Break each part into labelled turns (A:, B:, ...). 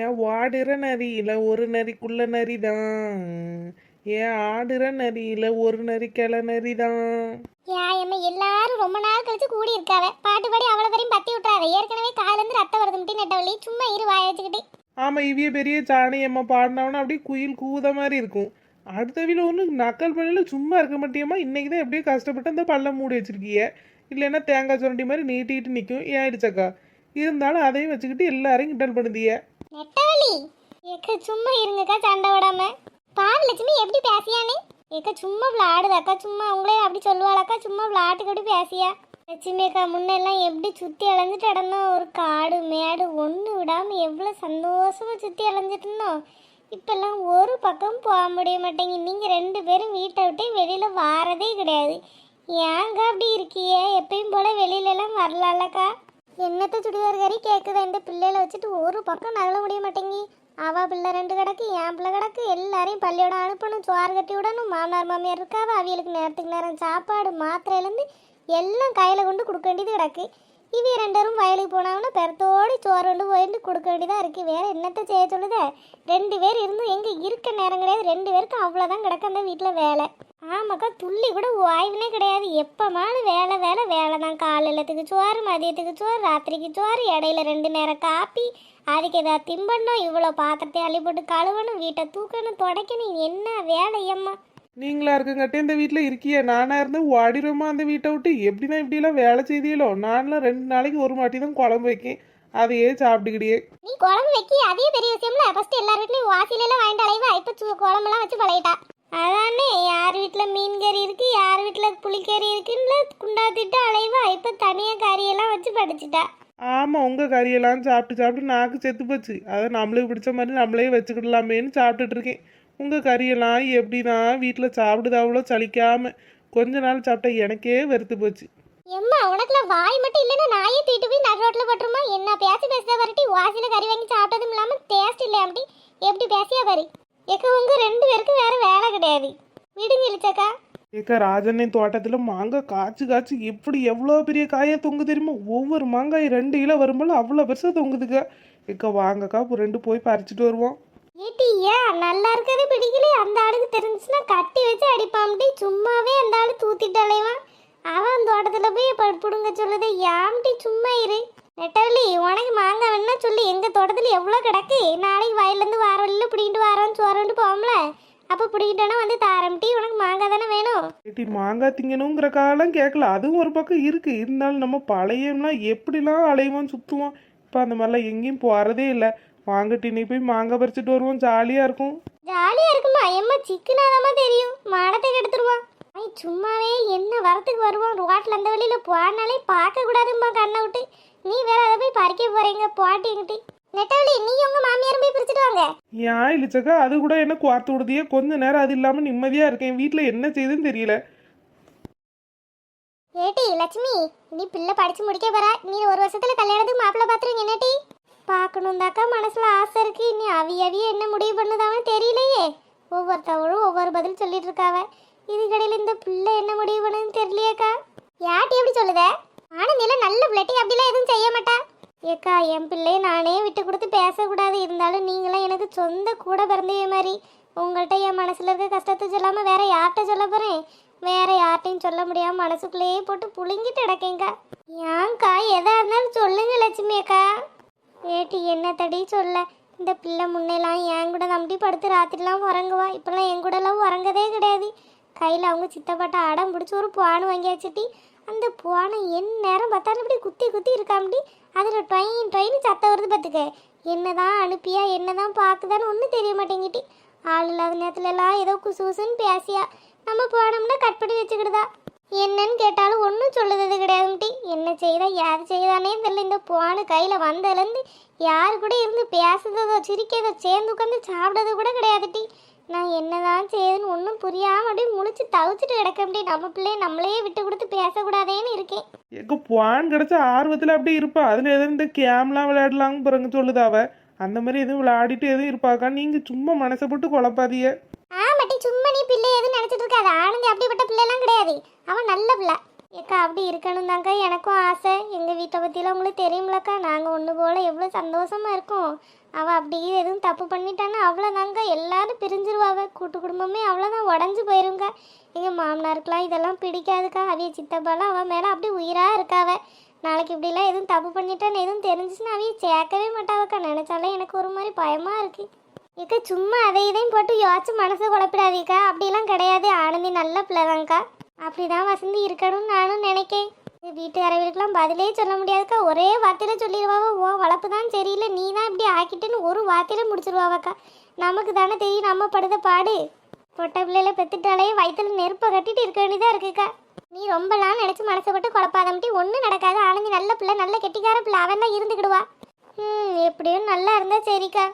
A: ஏன் வாடுற நரியில ஒரு நரிக்குள்ள நரி தான் ஏன் ஆடுற நரியில ஒரு நரி கிள நரி தான்
B: ஏம்மா எல்லாரும் ரொம்ப நாள் கழிச்சு கூடி இருக்காவ பாட்டு பாடி அவ்வளோ வரையும் பத்தி விட்டுறாத. ஏற்கனவே காலேருந்து ரத்தம் வருது முட்டி நெட்டவழி சும்மா இரு வாய வச்சுக்கிட்டு.
A: ஆமா இவிய பெரிய சாணியம்மா பாடினவனா அப்படியே குயில் கூத மாதிரி இருக்கும். அடுத்த வீல ஒன்று நக்கல் பண்ணல சும்மா இருக்க மாட்டியம்மா. இன்னைக்கு தான் எப்படியோ கஷ்டப்பட்டு அந்த பள்ளம் மூடி வச்சிருக்கிய. இல்லைன்னா தேங்காய் சுரண்டி மாதிரி நீட்டிட்டு நிற்கும் ஏன் இடிச்சக்கா இருந்தாலும் அதையும் வச்சுக்கிட்டு எல்லாரையும் கிண்டல் பண்ணுதிய.
B: நெட்டவழி ஏக்க சும்மா இருங்கக்கா சண்டை விடாம பாரு லட்சுமி எப்படி பேசியானே? ஏக்க சும்மா விளாடுதாக்கா சும்மா அவங்களே அப்படி சொல்லுவாளாக்கா சும்மா விளாட்டுக்கு அப்படி பேசியா? லட்சுமி அக்கா முன்னெல்லாம் எப்படி சுற்றி அலைஞ்சிட்டு இடந்தோம் ஒரு காடு மேடு ஒன்று விடாமல் எவ்வளோ சந்தோஷமாக சுற்றி அலைஞ்சிட்டு இருந்தோம். இப்பெல்லாம் ஒரு பக்கம் போக முடிய மாட்டேங்க நீங்கள் ரெண்டு பேரும் வீட்டை விட்டே வெளியில் வாரதே கிடையாது. ஏங்க அப்படி இருக்கியே? எப்பயும் போல் வெளியிலலாம் வரலாம்லக்கா. என்னத்த சுடிதார்காரி கேட்குதா இந்த பிள்ளைகளை வச்சுட்டு ஒரு பக்கம் நகல முடிய மாட்டேங்கி. அவ பிள்ளை ரெண்டு கிடக்கு என் பிள்ளை கிடக்கு எல்லாரையும் பள்ளியோட அனுப்பணும் சோறு கட்டி விடணும் மாமனார் மாமியார் இருக்காவ அவியலுக்கு நேரத்துக்கு நேரம் சாப்பாடு மாத்திரையிலேருந்து எல்லாம் கையில் கொண்டு கொடுக்க வேண்டியது கிடக்கு. இவ ரெண்டு பேரும் வயலுக்கு போனாங்கன்னா பெறத்தோடு சோறு கொண்டு போயிட்டு கொடுக்க வேண்டியதாக இருக்குது வேறு என்னத்த செய்ய சொல்லுதே? ரெண்டு பேர் இருந்தும் எங்கே இருக்க நேரம் கிடையாது. ரெண்டு பேருக்கும் அவ்வளோதான் கிடக்கு அந்த வீட்டில் வேலை. ஆமாக்கா துள்ளி கூட வாய்வுனே கிடையாது. எப்போமாலும் வேலை வேலை வேலை தான். காலையிலத்துக்கு சோறு மதியத்துக்கு சோறு ராத்திரிக்கு சோறு இடையில ரெண்டு நேரம் காப்பி. அதுக்கு ஏதாவது திம்பண்ணும் இவ்வளோ பாத்திரத்தை அள்ளி போட்டு கழுவணும் வீட்டை தூக்கணும் துடைக்கணும். என்ன வேலையம்மா
A: நீங்களா இருக்குங்கட்டே இந்த வீட்டில் இருக்கிய. நானா இருந்து ஓடிடுமா அந்த வீட்டை விட்டு? எப்படிதான் இப்படியெல்லாம் வேலை செய்தியலோ நான்லாம் ரெண்டு நாளைக்கு ஒரு மாட்டி தான் குழம்பு வைக்கேன். அதையே சாப்பிட்டுக்கிடியே
B: நீ குழம்பு வைக்கி அதே பெரிய விஷயம்ல. ஃபர்ஸ்ட் எல்லார் வீட்லயும் வாசில எல்லாம் வாங்கிட்டு அலைவா? இப்போ சு குழம்பெல்லாம் வச்சு பழகிட்டா. அதானே யார் வீட்டில் மீன் கறி இருக்கு யார் வீட்டில் புளிக்கறி இருக்குன்னு குண்டாத்திட்டு அலைவா? இப்போ தனியாக கறியெல்லாம் வச்சு படிச்சுட்டா.
A: ஆமாம் உங்கள் கறியெல்லாம் சாப்பிட்டு சாப்பிட்டு நாக்கு செத்து போச்சு. அதை நம்மளுக்கு பிடிச்ச மாதிரி நம்மளே வச்சுக்கிடலாமேன்னு சாப்பிட்டுட்டு இருக்கேன். உங்கள் கறியெல்லாம் எப்படிதான் வீட்டில் சாப்பிடுது அவ்வளோ சலிக்காமல் கொஞ்ச நாள் சாப்பிட்டா எனக்கே வெறுத்து போச்சு.
B: எம்மா உனக்குல வாய் மட்டும் இல்லைன்னா நாயே தூக்கிட்டு போய் நடு ரோட்ல போட்டுருமா? என்ன பேசி பேசுத வரட்டி வாசில கறி வாங்கி சாப்பிட்டதும் இல்லாம டேஸ்ட் இல்லை அப்படி எப்படி பேசியா பாரு ஏக்க உங்க ரெண்டு பேருக்கும் வேற வேலை கிடையாது. விடுங்க இழிச்சக்கா
A: ஏக்கா ராஜண்ணன் தோட்டத்தில் மாங்காய் காய்ச்சி காய்ச்சி எப்படி எவ்வளோ பெரிய காயாக தொங்கு தெரியுமா ஒவ்வொரு மாங்காய் ரெண்டு கிலோ வரும்போது அவ்வளோ பெருசாக தொங்குதுக்கா. ஏக்கா வாங்கக்கா இப்போ ரெண்டு போய் பறிச்சுட்டு வருவோம்.
B: ஏட்டி ஏன் நல்லா இருக்கிறது பிடிக்கல. அந்த ஆளுக்கு தெரிஞ்சுச்சுன்னா கட்டி வச்சு அடிப்பாம்டி சும்மாவே அந்த ஆளு தூத்திட்டு அலைவான் அவன் தோட்டத்துல போய் இப்ப புடுங்க சொல்லுது. யாம்டி சும்மா இரு. நெட்டவள்ளி உனக்கு மாங்காய் வேணா சொல்லி. எங்க தோட்டத்துல எவ்வளவு கிடக்கு? நாளைக்கு வயல்ல இருந்து வார வழியில பிடிக்கிட்டு வாரோம் சோறோண்டு போவோம்ல. அப்ப பிடிக்கிட்டோன்னா வந்து தாரம்டி உனக்கு மாங்காய் தானே வேணும்.
A: ஏட்டி மாங்காய் திங்கணுங்கிற காலம் கேட்கல. அதுவும் ஒரு பக்கம் இருக்குது இருந்தாலும் நம்ம பழையம்லாம் எப்படிலாம் அலைவோம் சுற்றுவோம் இப்போ அந்த மாதிரிலாம் எங்கேயும் போகிறதே இல்லை. வாங்கட்டி நீ போய் மாங்காய் பறிச்சுட்டு வருவோம். ஜாலியாக இருக்கும்.
B: ஜாலியா இருக்குமா? எம்மா சிக்கனாதாம்மா தெரியும். மானத்தை கெடுத்துருவான் ஐ சும்மாவே என்ன வரத்துக்கு வருவான் ரோட்ல அந்த வழியில போனாலே பார்க்க கூடாதும்மா கண்ணை விட்டு. நீ வேற அதை போய் பறிக்க போறீங்க போட்டிங்கிட்டி நெட்டவழி நீ உங்க மாமியாரும் போய் பிரிச்சுட்டு வாங்க.
A: ஏன் இல்லைச்சக்கா அது கூட என்ன குவார்த்து விடுதியே? கொஞ்ச நேரம் அது இல்லாமல் நிம்மதியாக இருக்கேன். வீட்டில் என்ன செய்யுதுன்னு தெரியல.
B: ஏட்டி லட்சுமி நீ பிள்ளை படிச்சு முடிக்க போற. நீ ஒரு வருஷத்துல கல்யாணத்துக்கு மாப்பிள்ளை பாத்துருங்க என்னட்டி பார்க்கணும் தாக்கா மனசுல ஆசை இருக்கு. நீ அவி அவிய என்ன முடிவு பண்ணுதாவன்னு தெரியலையே. ஒவ்வொருத்தவளும் ஒவ்வொரு பதில் சொல்லிட்டு இருக்காவ. இதுக்கடையில இந்த பிள்ளை என்ன முடிவு பண்ணுதுன்னு தெரியலையேக்கா யாட்டி எப்படி சொல்லுத ஆனந்தில நல்ல பிள்ளைட்டி அப்படிலாம் எதுவும் செய்ய மாட்டா ஏக்கா என் பிள்ளையை நானே விட்டு கொடுத்து பேசக்கூடாது. இருந்தாலும் நீங்களாம் எனக்கு சொந்த கூட பிறந்தவே மாதிரி. உங்கள்கிட்ட என் மனசில் இருக்க கஷ்டத்தை சொல்லாமல் வேற யார்கிட்ட சொல்ல போகிறேன் வேற யார்கிட்டையும் சொல்ல முடியாமல் மனசுக்குள்ளேயே போட்டு புழுங்கிட்டு கிடக்கேங்க. ஏன்க்கா எதா இருந்தாலும் சொல்லுங்க லட்சுமி அக்கா. ஏட்டி என்ன தடி சொல்ல? இந்த பிள்ளை முன்னெல்லாம் என் கூட நம்பி படுத்து ராத்திரிலாம் உறங்குவா. இப்போல்லாம் என் கூடலாம் உறங்கதே கிடையாது. கையில் அவங்க சித்தப்பாட்ட அடம் பிடிச்சி ஒரு புவானு வாங்கி வச்சுட்டி அந்த புவானை என் நேரம் பார்த்தாலும் இப்படி குத்தி குத்தி இருக்காமட்டி அதில் டொயின் டொயின் சத்தம் வருது பார்த்துக்க. என்னதான் அனுப்பியா என்னதான் பார்க்குதான்னு ஒன்றும் தெரிய மாட்டேங்கிட்டி ஆள் இல்லாத நேரத்துல எல்லாம் ஏதோ குசு குசுன்னு பேசியா. நம்ம போனோம்னா கட் பண்ணி வச்சுக்கிடுதா? என்னன்னு கேட்டாலும் ஒன்றும் சொல்லுறது கிடையாதுட்டி என்ன செய்தா யார் செய்தானே தெரியல. இந்த போன கையில் வந்ததுலேருந்து யார் கூட இருந்து பேசுறதோ சிரிக்கிறதோ சேர்ந்து உட்காந்து சாப்பிட்றது கூட கிடையாதுட்டி நான் என்னதான் செய்யுதுன்னு ஒன்றும் புரியாமல் அப்படியே முழிச்சு தவிச்சிட்டு கிடக்க முடியும் நம்ம பிள்ளைய நம்மளே விட்டு கொடுத்து பேசக்கூடாதேன்னு இருக்கேன்.
A: எங்க பான் கிடைச்ச ஆர்வத்தில் அப்படியே இருப்பா. அதில் எதுவும் இந்த கேம்லாம் விளையாடலாங்க பிறகு சொல்லுதா அவ. அந்த மாதிரி எதுவும் விளையாடிட்டு எதுவும் இருப்பாக்கா? நீங்கள் சும்மா மனசை போட்டு குழப்பாதீங்க.
B: ஆமாட்டி சும்மா நீ பிள்ளை எதுவும் நினச்சிட்டு இருக்காது. ஆனந்தி அப்படிப்பட்ட பிள்ளைலாம் கிடையாது. அவன் நல்ல பிள்ளை. ஏக்கா அப்படி இருக்கணும் தாங்க எனக்கும் ஆசை. எங்கள் வீட்டை பற்றிலாம் உங்களுக்கு தெரியுமிலக்கா. நாங்கள் ஒன்று போல் எவ்வளோ சந்தோஷமாக இருக்கோம். அவள் அப்படியே எதுவும் தப்பு பண்ணிட்டான்னா அவ்வளோதாங்க எல்லாரும் பிரிஞ்சிருவாங்க கூட்டு குடும்பமே அவ்வளோதான் உடஞ்சி போயிருங்க. எங்கள் மாமனாருக்கெலாம் இதெல்லாம் பிடிக்காதுக்கா. அவிய சித்தப்பாலாம் அவன் மேலே அப்படியே உயிராக இருக்காவ. நாளைக்கு இப்படிலாம் எதுவும் தப்பு பண்ணிட்டான்னு எதுவும் தெரிஞ்சுச்சுன்னா அவிய சேர்க்கவே மாட்டாவக்கா. நினச்சாலே எனக்கு ஒரு மாதிரி பயமாக இருக்குது இக்கா சும்மா அதை இதையும் போட்டு யோசிச்சு மனசை குழப்பிடாதீக்கா. அப்படிலாம் கிடையாது. ஆனந்தி நல்ல பிள்ளைதாங்க்கா அப்படிதான் வசந்தி இருக்கணும்னு நானும் நினைக்கேன். வீட்டு அரவிலுக்கெல்லாம் பதிலே சொல்ல முடியாதுக்கா. ஒரே வார்த்தையில சொல்லிடுவாவ. ஓ வளர்ப்பு தான் சரியில்லை. நீ தான் இப்படி ஆக்கிட்டுன்னு ஒரு வார்த்தையில முடிச்சிருவாவக்கா. நமக்கு தானே தெரியும் நம்ம படுத பாடு. பொட்டை பிள்ளையில பெத்துட்டாலே வயிற்றுல நெருப்பை கட்டிட்டு இருக்க வேண்டியதா இருக்குக்கா. நீ ரொம்ப நாள் நினைச்சு மனசப்பட்டு குழப்பாதமிட்டி ஒன்றும் நடக்காது. ஆனந்தி நல்ல பிள்ளை நல்ல கெட்டிக்கார பிள்ளை. அவன் தான் இருந்துக்கிடுவா ம் எப்படியும் நல்லா இருந்தா சரிக்கா.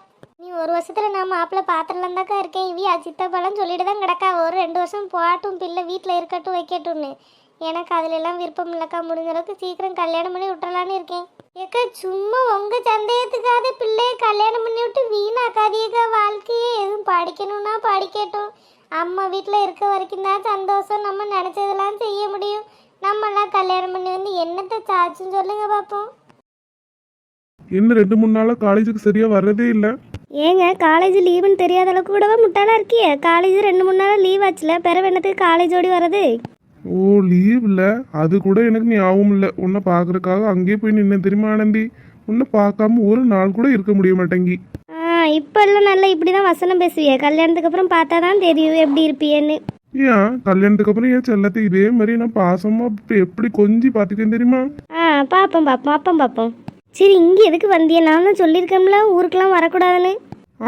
B: நீ ஒரு வருஷத்துல நான் மாப்பிள்ளை பாத்திரலாம் தாக்கா இருக்கேன். இவி அஜித்தப்பெல்லாம் சொல்லிட்டு தான் கிடக்கா. ஒரு ரெண்டு வருஷம் போட்டும் பிள்ளை வீட்டில் இருக்கட்டும் வைக்கட்டும்னு. எனக்கு அதுல எல்லாம் விருப்பம் இல்லைக்கா. முடிஞ்ச அளவுக்கு சீக்கிரம் கல்யாணம் பண்ணி விட்டுறலான்னு இருக்கேன். ஏக்கா சும்மா உங்க சந்தேகத்துக்காக பிள்ளைய கல்யாணம் பண்ணி விட்டு வீணாக்காதீக்கா. வாழ்க்கையே எதுவும் படிக்கணும்னா படிக்கட்டும். அம்மா வீட்டில் இருக்க வரைக்கும் தான் சந்தோஷம். நம்ம நினச்சதெல்லாம் செய்ய முடியும். நம்மெல்லாம் கல்யாணம் பண்ணி வந்து என்னத்தை சாச்சுன்னு சொல்லுங்க பார்ப்போம்
A: இன்னும் ரெண்டு மூணு நாளாக காலேஜுக்கு சரியாக வர்றதே இல்லை.
B: ஏங்க காலேஜ் லீவுன்னு தெரியாத அளவுக்கு கூடவா முட்டாளா இருக்கியே? காலேஜ் ரெண்டு மூணு நாள் லீவ் ஆச்சுல பிறகு என்னத்துக்கு காலேஜ் ஓடி வர்றது?
A: ஓ லீவ் இல்லை. அது கூட எனக்கு ஞாபகம் இல்லை. உன்னை பார்க்கறதுக்காக அங்கேயே போய் நின்று தெரியுமா ஆனந்தி? உன்னை பார்க்காம ஒரு நாள் கூட இருக்க முடிய மாட்டேங்கி.
B: ஆ இப்போ எல்லாம் நல்லா இப்படி தான் வசனம் பேசுவிய. கல்யாணத்துக்கு அப்புறம் பார்த்தா தான் தெரியும் எப்படி இருப்பியன்னு.
A: ஏன்? கல்யாணத்துக்கு அப்புறம் ஏன் செல்லத்தை இதே மாதிரி நான் பாசமாக எப்படி கொஞ்சி பார்த்துக்கேன் தெரியுமா?
B: ஆ பார்ப்போம் பார்ப்போம் அப்பம் பார்ப்போம். சரி இங்கே எதுக்கு வந்திய? நான் தான் சொல்லியிருக்கேன்ல ஊருக்கெல்லாம் வரக்கூடாதுன்னு.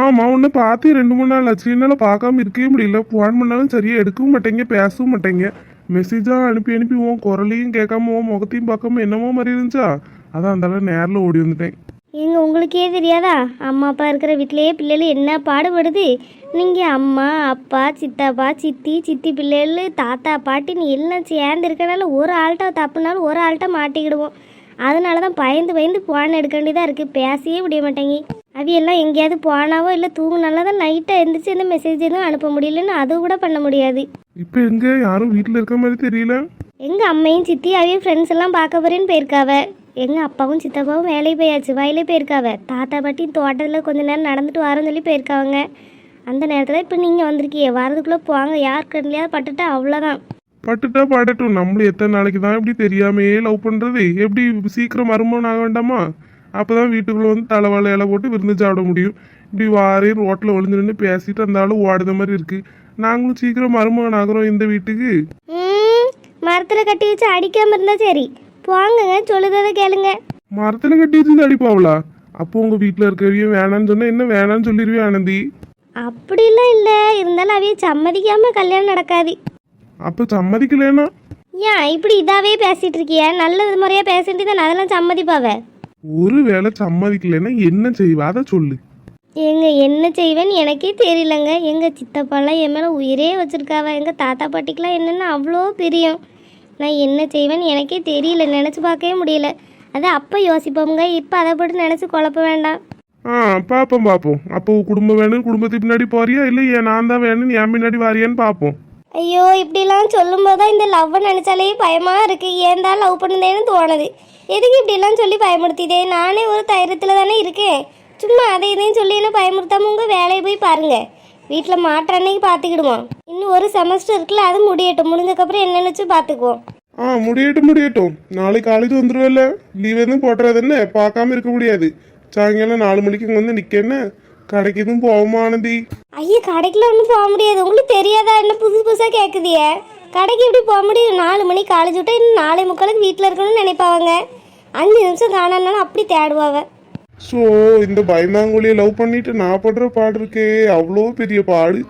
A: ஆமாம் உன்னை பார்த்து ரெண்டு மூணு நாள் ஆச்சு. என்னால் பார்க்காம இருக்கவே முடியல. ஃபோன் பண்ணாலும் சரியாக எடுக்கவும் மாட்டேங்க பேசவும் மாட்டேங்க. மெசேஜாக அனுப்பி அனுப்பி உன் குரலையும் கேட்காம உன் முகத்தையும் பார்க்காம என்னமோ மாதிரி இருந்துச்சா? அதான் அந்த நேரில் ஓடி வந்துட்டேன்.
B: ஏங்க உங்களுக்கே தெரியாதா? அம்மா அப்பா இருக்கிற வீட்டிலேயே பிள்ளைகள் என்ன பாடுபடுது? நீங்கள் அம்மா அப்பா சித்தப்பா சித்தி சித்தி பிள்ளைகள் தாத்தா பாட்டின்னு எல்லாம் சேர்ந்து இருக்கனால ஒரு ஆள்கிட்ட தப்புனாலும் ஒரு ஆள்கிட்ட மாட்டிக்கிடுவோம். அதனால தான் பயந்து பயந்து போன் எடுக்க வேண்டியதாக இருக்குது பேசவே முடிய மாட்டேங்கி. அவையெல்லாம் எங்கேயாவது போனாவோ இல்லை தூங்குனால தான் நைட்டாக எழுந்திரிச்சு எந்த மெசேஜ் எதுவும் அனுப்ப முடியலன்னு அது கூட பண்ண முடியாது.
A: இப்போ எங்கே? யாரும் வீட்டில் இருக்க மாதிரி தெரியல.
B: எங்கள் அம்மையும் சித்தி அவைய ஃப்ரெண்ட்ஸ் எல்லாம் பார்க்க போறேன்னு போயிருக்காவ. எங்கள் அப்பாவும் சித்தப்பாவும் வேலைக்கு போயாச்சு. வயலே போயிருக்காவ. தாத்தா பாட்டி தோட்டத்தில் கொஞ்ச நேரம் நடந்துட்டு வரோன்னு சொல்லி போயிருக்காங்க அந்த நேரத்தில் இப்போ நீங்கள் வந்திருக்கீங்க. வரதுக்குள்ளே போவாங்க யார் கண்ணிலையாவது பட்டுட்டா அவ்வளோதான்
A: பட்டுட்டா பாடட்டும். நம்மளும் எத்தனை நாளைக்கு தான் இப்படி தெரியாமையே லவ் பண்ணுறது எப்படி சீக்கிரம் மருமகன் ஆக வேண்டாமா? அப்போ தான் வீட்டுக்குள்ளே வந்து தலைவாழை இலை போட்டு விருந்து சாப்பிட முடியும். இப்படி வாரே ரோட்டில் ஒளிஞ்சு நின்று பேசிட்டு இருந்தாலும் ஓடுத மாதிரி இருக்குது நாங்களும் சீக்கிரம் மருமகன் ஆகுறோம் இந்த வீட்டுக்கு.
B: மரத்தில் கட்டி வச்சு அடிக்காமல் இருந்தால் சரி. போங்கங்க சொல்லுறதை கேளுங்க.
A: மரத்தில் கட்டி வச்சு அடிப்பாவளா? அப்போ உங்கள் வீட்டில் இருக்கவிய வேணான்னு சொன்னால் என்ன வேணான்னு சொல்லிடுவே ஆனந்தி?
B: அப்படிலாம் இல்லை. இருந்தாலும் அவைய சம்மதிக்காமல் கல்யாணம் நடக்காது.
A: அப்போ சம்மதிக்கலைன்னா?
B: ஏன் இப்படி இதாவே பேசிட்டு இருக்கிய நல்லது முறையாக பேசிட்டு தான் அதெல்லாம் சம்மதிப்பாவ?
A: ஒரு வேளை சம்மதிக்கலைன்னா என்ன செய்வா? அதை சொல்லு.
B: எங்க என்ன செய்வேன்னு எனக்கே தெரியலங்க. எங்க சித்தப்பாலாம் என் மேலே உயிரே வச்சிருக்காவ. எங்க தாத்தா பாட்டிக்கெலாம் என்னென்னு அவ்வளோ பிரியம். நான் என்ன செய்வேன்னு எனக்கே தெரியல. நினச்சி பார்க்கவே முடியல. அது அப்போ யோசிப்போங்க இப்போ அதை போட்டு நினச்சி குழப்ப வேண்டாம்.
A: ஆ பார்ப்போம் பார்ப்போம். அப்போ குடும்பம் வேணும் குடும்பத்துக்கு பின்னாடி போறியா? இல்லை ஏன் நான் தான் வேணும் என் பின்னாடி வாரியான்னு பார்ப்போம்.
B: ஐயோ இப்படிலாம் சொல்லும்போது தான் இந்த லவ்வை நினச்சாலே பயமாக இருக்குது ஏன் தான் லவ் பண்ணுதேன்னு தோணுது. எதுக்கு இப்படிலாம் சொல்லி பயமுறுத்திதே? நானே ஒரு தைரியத்தில் தானே இருக்கேன். சும்மா அதை இதையும் சொல்லி என்ன பயமுறுத்தாம உங்கள் வேலையை போய் பாருங்கள் வீட்டில் மாற்ற அன்னைக்கு பார்த்துக்கிடுவோம் இன்னும் ஒரு செமஸ்டர் இருக்குல்ல அது முடியட்டும். முடிஞ்சக்கப்புறம் என்ன நினச்சி பார்த்துக்குவோம்
A: ஆ முடியட்டும் முடியட்டும். நாளைக்கு காலேஜ் வந்துருவல்ல லீவ் எதுவும் போட்டுறது என்ன? பார்க்காம இருக்க முடியாது. சாயங்காலம் நாலு மணிக்கு இங்கே வந்து நிற்க கடைக்கு எதுவும் போவோமா ஆனந்தி
B: ஐயா கடைக்குலாம் ஒன்றும் போக முடியாது. உங்களுக்கு தெரியாதா? என்ன புதுசு புதுசாக கேட்குதியே கடைக்கு எப்படி போக முடியும்? நாலு மணி காலேஜ் விட்டா இன்னும் நாளை முக்காலுக்கு வீட்டில் இருக்கணும்னு நினைப்பாங்க அஞ்சு நிமிஷம் காணானாலும் அப்படி தேடுவாங்க
A: ஸோ இந்த பயந்தாங்குழியை லவ் பண்ணிட்டு நான் படுற பாடு இருக்கே. அவ்வளோ பெரிய பாடு.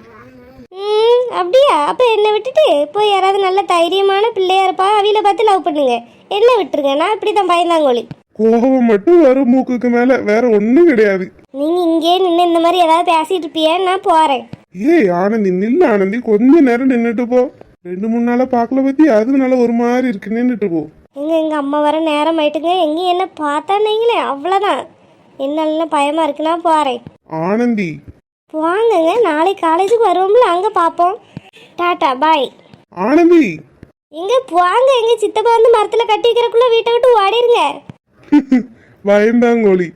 B: ம் அப்படியா? அப்போ என்னை விட்டுட்டு போய் யாராவது நல்ல தைரியமான பிள்ளையா இருப்பா? அவியில பார்த்து லவ் பண்ணுங்க. என்ன விட்டுருங்க. நான் இப்படி தான் பயந்தாங்கோழி.
A: கோபம் மட்டும் வரும் மூக்குக்கு மேலே. வேற ஒன்றும் கிடையாது.
B: நீங்கள் இங்கே நின்று இந்த மாதிரி ஏதாவது பேசிட்டு இருப்பிய? நான் போகிறேன்
A: ஏய் ஆனந்தி நில்லு ஆனந்தி. கொஞ்ச நேரம் நின்றுட்டு போ. ரெண்டு மூணு நாளா பார்க்கல பத்தி அதனால ஒரு மாதிரி இருக்கு. நின்றுட்டு போ.
B: எங்க எங்கள் அம்மா வர நேரம் ஆயிட்டுங்க. எங்கேயும் என்ன பார்த்தானீங்களே அவ்வளோதான் என்ன பயமாக இருக்கு. நான் போகிறேன்
A: ஆனந்தி.
B: வாங்கங்க நாளைக்கு காலேஜுக்கு வருவோம்ல. அங்கே பார்ப்போம் டாட்டா பாய்.
A: ஆனந்தி.
B: இங்க போங்க. எங்க சித்தப்பா வந்து மரத்துல கட்டி வைக்கிறக்குள்ள வீட்டை விட்டு ஓடிருங்க.
A: பயந்தாங்கோழி